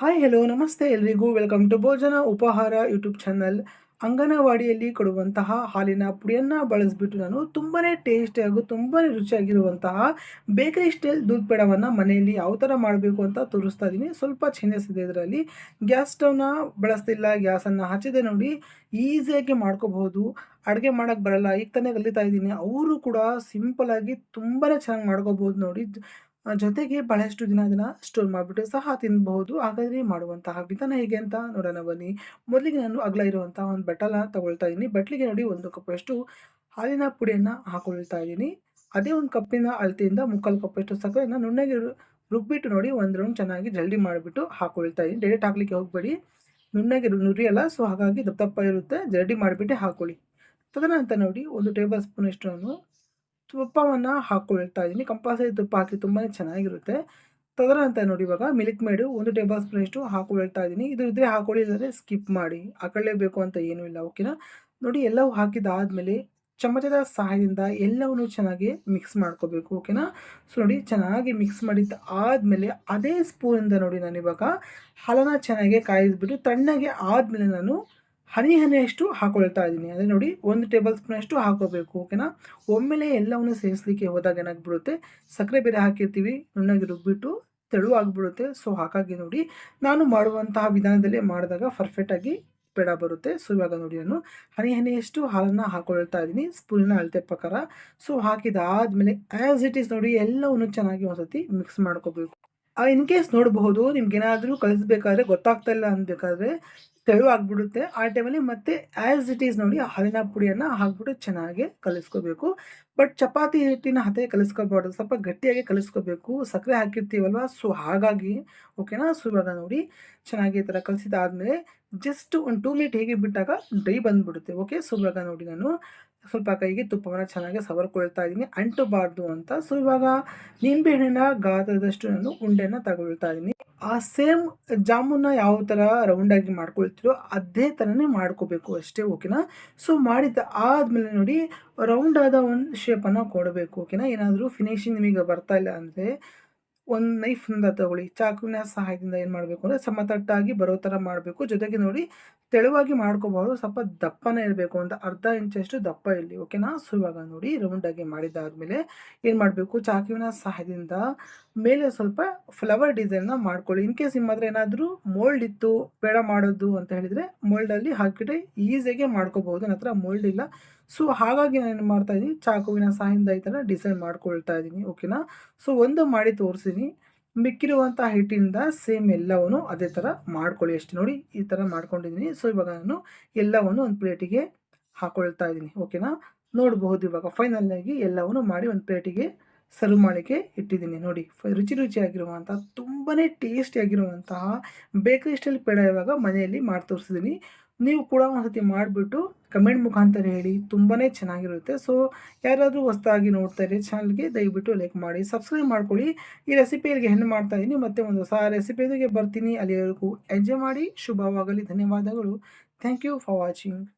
Hi hello ನಮಸ್ತೆ ಎಲ್ರಿಗೂ. Welcome to ಭೋಜನ ಉಪಹಾರ ಯೂಟ್ಯೂಬ್ ಚಾನಲ್ ಅಂಗನವಾಡಿಯಲ್ಲಿ ಕೊಡುವಂತಹ ಹಾಲಿನ ಪುಡಿಯನ್ನು ಬಳಸಿಬಿಟ್ಟು ನಾನು ತುಂಬಾ ಟೇಸ್ಟಿಯಾಗೂ ತುಂಬಾ ರುಚಿಯಾಗಿರುವಂತಹ ಬೇಕರಿ ಸ್ಟೈಲ್ ದೂದ್ ಪೇಡವನ್ನು ಮನೆಯಲ್ಲಿ ಯಾವ ಥರ ಮಾಡಬೇಕು ಅಂತ ತೋರಿಸ್ತಾ ಇದ್ದೀನಿ ಸ್ವಲ್ಪ ಚೇಂಜಸ್ ಇದೆ ಇದರಲ್ಲಿ ಗ್ಯಾಸ್ ಸ್ಟವ್ನ ಬಳಸ್ತಿಲ್ಲ ಗ್ಯಾಸನ್ನು ಹಚ್ಚಿದೆ ನೋಡಿ ಈಸಿಯಾಗಿ ಮಾಡ್ಕೋಬಹುದು. ಅಡುಗೆ ಮಾಡೋಕ್ಕೆ ಬರಲ್ಲ, ಈಗ ತಾನೇ ಕಲಿತಾ ಇದ್ದೀನಿ. ಅವರು ಕೂಡ ಸಿಂಪಲಾಗಿ ತುಂಬಾ ಚೆನ್ನಾಗಿ ಮಾಡ್ಕೋಬೋದು ನೋಡಿ. ಜೊತೆಗೆ ಬಹಳಷ್ಟು ದಿನ ಅದನ್ನು ಸ್ಟೋರ್ ಮಾಡಿಬಿಟ್ಟು ಸಹ ತಿನ್ನಬಹುದು ಹಾಗಾದರೆ ಮಾಡುವಂತಹ ವಿಧಾನ ಹೇಗೆ ಅಂತ ನೋಡೋಣ ಬನ್ನಿ. ಮೊದಲಿಗೆ ನಾನು ಅಗಲ ಇರುವಂತಹ ಒಂದು ಬಟ್ಟಲ ತಗೊಳ್ತಾ ಇದ್ದೀನಿ. ಬಟ್ಲಿಗೆ ನೋಡಿ ಒಂದು ಕಪ್ಪಷ್ಟು ಹಾಲಿನ ಪುಡಿಯನ್ನು ಹಾಕೊಳ್ತಾ ಇದ್ದೀನಿ. ಅದೇ ಒಂದು ಕಪ್ಪಿನ ಅಳತೆಯಿಂದ ಮುಕ್ಕಾಲು ಕಪ್ಪಷ್ಟು ಸಕ್ಕರೆಯನ್ನು ನುಣ್ಣಗೆ ರುಬ್ಬಿಟ್ಟು ನೋಡಿ ಒಂದು ರೌಂಡ್ ಚೆನ್ನಾಗಿ ಜಲ್ದಿ ಮಾಡಿಬಿಟ್ಟು ಹಾಕೊಳ್ತಾ ಇದ್ದೀನಿ. ಡೈರೆಕ್ಟ್ ಹಾಕ್ಲಿಕ್ಕೆ ಹೋಗಬೇಡಿ. ನುಣ್ಣಗೆ ನುರಿಯಲ್ಲ ಸೊ ಹಾಗಾಗಿ ದಪ್ಪ ಇರುತ್ತೆ. ಜರಡಿ ಮಾಡಿಬಿಟ್ಟು ಹಾಕೊಳ್ಳಿ. ತದನಂತರ ನೋಡಿ ಒಂದು ಟೇಬಲ್ ಸ್ಪೂನಷ್ಟು ನಾನು ತುಪ್ಪವನ್ನು ಹಾಕ್ಕೊಳ್ತಾ ಇದ್ದೀನಿ. ಕಂಪಲ್ಸರಿ ತುಪ್ಪ ಹಾಕಿ ತುಂಬಾ ಚೆನ್ನಾಗಿರುತ್ತೆ. ತದನಂತರ ನೋಡಿ ಇವಾಗ ಮಿಲ್ಕ್ ಮೇಡು ಒಂದು ಟೇಬಲ್ ಸ್ಪೂನಷ್ಟು ಹಾಕೊಳ್ತಾ ಇದ್ದೀನಿ. ಇದು ಇದ್ರೆ ಹಾಕೊಳ್ಳಿ ಸ್ಕಿಪ್ ಮಾಡಿ. ಹಾಕೊಳ್ಳೇಬೇಕು ಅಂತ ಏನೂ ಇಲ್ಲ ಓಕೆನಾ ನೋಡಿ ಎಲ್ಲವೂ ಹಾಕಿದಾದಮೇಲೆ ಚಮಚದ ಸಹಾಯದಿಂದ ಎಲ್ಲವನ್ನು ಚೆನ್ನಾಗಿ ಮಿಕ್ಸ್ ಮಾಡ್ಕೋಬೇಕು ಓಕೆನಾ ಸೊ ನೋಡಿ ಚೆನ್ನಾಗಿ ಮಿಕ್ಸ್ ಮಾಡಿದ ಆದಮೇಲೆ ಅದೇ ಸ್ಪೂನಿಂದ ನೋಡಿ ನಾನು ಇವಾಗ ಹಾಲನ್ನು ಚೆನ್ನಾಗಿ ಕಾಯಿಸ್ಬಿಟ್ಟು ತಣ್ಣಗೆ ಆದಮೇಲೆ ನಾನು ಹನಿ ಹನಿಯಷ್ಟು ಹಾಕೊಳ್ತಾ ಇದ್ದೀನಿ. ಅಂದರೆ ನೋಡಿ, ಒಂದು ಟೇಬಲ್ ಸ್ಪೂನಷ್ಟು ಹಾಕೋಬೇಕು ಓಕೆನಾ ಒಮ್ಮೆಲೆ ಎಲ್ಲವನ್ನು ಸೇರಿಸಲಿಕ್ಕೆ ಹೋದಾಗ ಏನಾಗ್ಬಿಡುತ್ತೆ? ಸಕ್ಕರೆ ಬೇರೆ ಹಾಕಿರ್ತೀವಿ, ನುಣ್ಣಗೆ ರುಬ್ಬಿಟ್ಟು ತೆಳು ಆಗಿಬಿಡುತ್ತೆ. ಸೊ ಹಾಗಾಗಿ ನೋಡಿ, ನಾನು ಮಾಡುವಂತಹ ವಿಧಾನದಲ್ಲಿ ಮಾಡಿದಾಗ ಪರ್ಫೆಕ್ಟಾಗಿ ಬೇಡ ಬರುತ್ತೆ. ಸೊ ಇವಾಗ ನೋಡಿ ನಾನು ಹನಿ ಹನಿಯಷ್ಟು ಹಾಲನ್ನು ಹಾಕೊಳ್ತಾ ಇದ್ದೀನಿ, ಸ್ಪೂನಿನ ಅಳತೆ ಪ್ರಕಾರ. ಸೊ ಹಾಕಿದಾದ್ಮೇಲೆ ಆ್ಯಸ್ ಇಟ್ ಈಸ್ ನೋಡಿ, ಎಲ್ಲವನ್ನು ಚೆನ್ನಾಗಿ ಒಂದ್ಸತಿ ಮಿಕ್ಸ್ ಮಾಡ್ಕೋಬೇಕು. ಇನ್ ಕೇಸ್ ನೋಡಬಹುದು, ನಿಮ್ಗೇನಾದರೂ ಕಲಿಸ್ಬೇಕಾದ್ರೆ ಗೊತ್ತಾಗ್ತಾ ಇಲ್ಲ ಅನ್ಬೇಕಾದ್ರೆ ತೆಳು ಆಗಿಬಿಡುತ್ತೆ. ಆ ಟೈಮಲ್ಲಿ ಮತ್ತೆ ಆ್ಯಸ್ ಇಟ್ ಈಸ್ ನೋಡಿ ಹಾಲಿನ ಪುಡಿಯನ್ನು ಹಾಕ್ಬಿಟ್ಟು ಚೆನ್ನಾಗಿ ಕಲಿಸ್ಕೋಬೇಕು. ಬಟ್ ಚಪಾತಿ ಹಿಟ್ಟಿನ ಹತೆ ಕಲಿಸ್ಕೋಬಾರ್ದು ಸ್ವಲ್ಪ ಗಟ್ಟಿಯಾಗಿ ಕಲಿಸ್ಕೋಬೇಕು. ಸಕ್ಕರೆ ಹಾಕಿರ್ತೀವಲ್ವ? ಸೊ ಹಾಗಾಗಿ ಓಕೆನಾ ಸೊ ನೋಡಿ, ಚೆನ್ನಾಗಿ ಈ ಥರ ಕಲಿಸಿದಾದ್ಮೇಲೆ ಜಸ್ಟ್ ಒಂದು ಟೂ ಮಿನಿಟ್ ಹೇಗೆ ಬಿಟ್ಟಾಗ ಡ್ರೈ ಬಂದುಬಿಡುತ್ತೆ. ಓಕೆ ಸೊ ನೋಡಿ ನಾನು ಸ್ವಲ್ಪ ಕೈಗೆ ತುಪ್ಪವನ್ನು ಚೆನ್ನಾಗಿ ಸವರ್ಕೊಳ್ತಾ ಇದ್ದೀನಿ ಅಂಟಬಾರ್ದು ಅಂತ. ಸೊ ಇವಾಗ ನಿಂಬೆಹಣ್ಣಿನ ಗಾತ್ರದಷ್ಟು ನಾನು ಉಂಡೆನ ತಗೊಳ್ತಾ ಇದ್ದೀನಿ ಆ ಸೇಮ್ ಜಾಮೂನ ಯಾವ ಥರ ರೌಂಡಾಗಿ ಮಾಡ್ಕೊಳ್ತೀರೋ ಅದೇ ಥರನೇ ಮಾಡ್ಕೋಬೇಕು ಅಷ್ಟೇ ಓಕೆನಾ ಸೊ ಮಾಡಿದ ಆದಮೇಲೆ ನೋಡಿ ರೌಂಡಾದ ಒಂದು ಶೇಪನ್ನು ಕೊಡಬೇಕು ಓಕೆನಾ ಏನಾದರೂ ಫಿನಿಶಿಂಗ್ ನಿಮಗೆ ಬರ್ತಾ ಇಲ್ಲ ಅಂದರೆ ಒಂದು ನೈಫಿಂದ ತಗೊಳ್ಳಿ. ಚಾಕುವಿನ ಸಹಾಯದಿಂದ ಏನು ಮಾಡಬೇಕು ಅಂದರೆ ಸಮತಟ್ಟಾಗಿ ಬರೋ ಥರ ಮಾಡಬೇಕು. ಜೊತೆಗೆ ನೋಡಿ ತೆಳುವಾಗಿ ಮಾಡ್ಕೋಬಾರ್ದು ಸ್ವಲ್ಪ ದಪ್ಪನೇ ಇರಬೇಕು ಅಂತ ಅರ್ಧ ಇಂಚಷ್ಟು ದಪ್ಪ ಇರಲಿ. ಓಕೆನಾ ಸೊ, ಇವಾಗ ನೋಡಿ ರೌಂಡಾಗಿ ಮಾಡಿದಾದ್ಮೇಲೆ ಏನು ಮಾಡಬೇಕು? ಚಾಕುವಿನ ಸಹಾಯದಿಂದ ಮೇಲೆ ಸ್ವಲ್ಪ ಫ್ಲವರ್ ಡಿಸೈನ್ನ ಮಾಡ್ಕೊಳ್ಳಿ. ಇನ್ ಕೇಸ್ ನಿಮ್ಮ ಹತ್ರ ಏನಾದರೂ ಮೋಲ್ಡ್ ಇತ್ತು, ಬೇಡ ಮಾಡೋದು ಅಂತ ಹೇಳಿದರೆ ಮೋಲ್ಡಲ್ಲಿ ಹಾಕಿಬಿಟ್ಟು ಈಸಿಯಾಗಿ ಮಾಡ್ಕೋಬಹುದು ನನ್ನ ಹತ್ರ ಮೋಲ್ಡ್ ಇಲ್ಲ. ಸೊ, ಹಾಗಾಗಿ ನಾನು ಏನು ಮಾಡ್ತಾ ಇದ್ದೀನಿ ಚಾಕುವಿನ ಸಹಾಯದಿಂದ ಈ ಥರ ಡಿಸೈನ್ ಮಾಡ್ಕೊಳ್ತಾ ಇದ್ದೀನಿ ಓಕೆನಾ ಸೊ, ಒಂದು ಮಾಡಿ ತೋರಿಸಿದ್ದೀನಿ ಮಿಕ್ಕಿರುವಂಥ ಹಿಟ್ಟಿಂದ ಸೇಮ್ ಎಲ್ಲವನ್ನು ಅದೇ ಥರ ಮಾಡ್ಕೊಳ್ಳಿ ಅಷ್ಟೇ ನೋಡಿ, ಈ ಥರ ಮಾಡ್ಕೊಂಡಿದ್ದೀನಿ. ಸೊ ಇವಾಗ ನಾನು ಎಲ್ಲವನ್ನು ಒಂದು ಪ್ಲೇಟಿಗೆ ಹಾಕೊಳ್ತಾ ಇದ್ದೀನಿ ಓಕೆನಾ ನೋಡಬಹುದು ಇವಾಗ ಫೈನಲ್ಲಾಗಿ ಎಲ್ಲವನ್ನು ಮಾಡಿ ಒಂದು ಪ್ಲೇಟಿಗೆ ಸರ್ವ್ ಮಾಡೋಕ್ಕೆ ಇಟ್ಟಿದ್ದೀನಿ ನೋಡಿ. ರುಚಿ ರುಚಿಯಾಗಿರುವಂಥ ತುಂಬಾ ಟೇಸ್ಟಿಯಾಗಿರುವಂತಹ ಬೇಕರಿ ಸ್ಟೈಲ್ ಪೇಡ ಇವಾಗ ಮನೆಯಲ್ಲಿ ಮಾಡಿ ತೋರಿಸಿದ್ದೀನಿ ನೀವು ಕೂಡ ಒಂದ್ಸತಿ ಮಾಡಿಬಿಟ್ಟು ಕಮೆಂಟ್ ಮುಖಾಂತರ ಹೇಳಿ ತುಂಬಾ ಚೆನ್ನಾಗಿರುತ್ತೆ. ಸೊ ಯಾರಾದರೂ ಹೊಸ್ತಾಗಿ ನೋಡ್ತಾ ಇರಿ ಚಾನಲ್ಗೆ ದಯವಿಟ್ಟು ಲೈಕ್ ಮಾಡಿ ಸಬ್ಸ್ಕ್ರೈಬ್ ಮಾಡ್ಕೊಳ್ಳಿ. ಈ ರೆಸಿಪಿಯಲ್ಲಿ ಹೆಣ್ಣು ಮಾಡ್ತಾ ಇದ್ದೀನಿ. ಮತ್ತೆ ಒಂದು ಹೊಸ ರೆಸಿಪಿಯೊಂದಿಗೆ ಬರ್ತೀನಿ. ಅಲ್ಲಿವರೆಗೂ ಎಂಜಾಯ್ ಮಾಡಿ. ಶುಭವಾಗಲಿ. ಧನ್ಯವಾದಗಳು. Thank you for watching